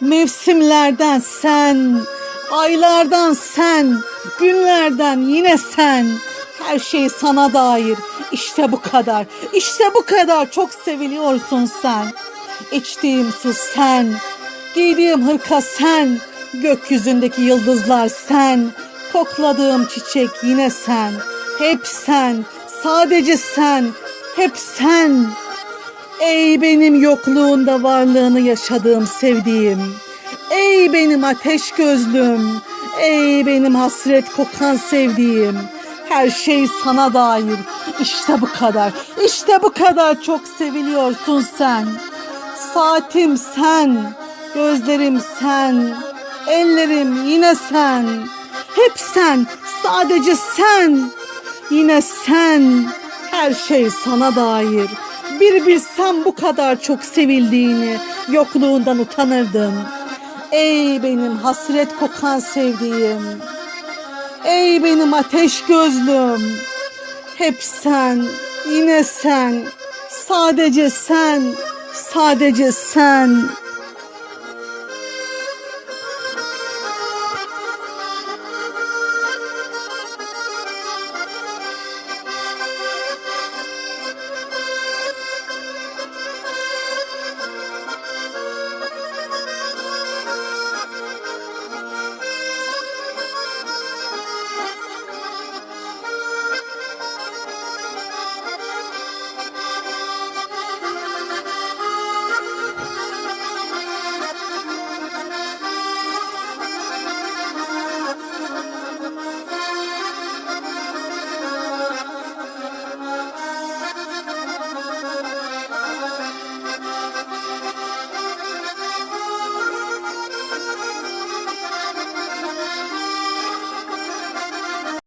Mevsimlerden sen, aylardan sen, günlerden yine sen. Her şey sana dair. İşte bu kadar. İşte bu kadar çok seviliyorsun sen. İçtiğim su sen. Giydiğim hırka sen. Gökyüzündeki yıldızlar sen. Kokladığım çiçek yine sen. Hep sen. Sadece sen. Hep sen. Ey benim yokluğunda varlığını yaşadığım sevdiğim. Ey benim ateş gözlüm. Ey benim hasret kokan sevdiğim. Her şey sana dair. İşte bu kadar. İşte bu kadar çok seviliyorsun sen. Saatim sen. Gözlerim sen. Ellerim yine sen. Hep sen. Sadece sen. Yine sen. Her şey sana dair. Bir bilsem bu kadar çok sevildiğini, yokluğundan utanırdım. Ey benim hasret kokan sevdiğim. Ey benim ateş gözlüm. Hep sen, yine sen. Sadece sen, sadece sen.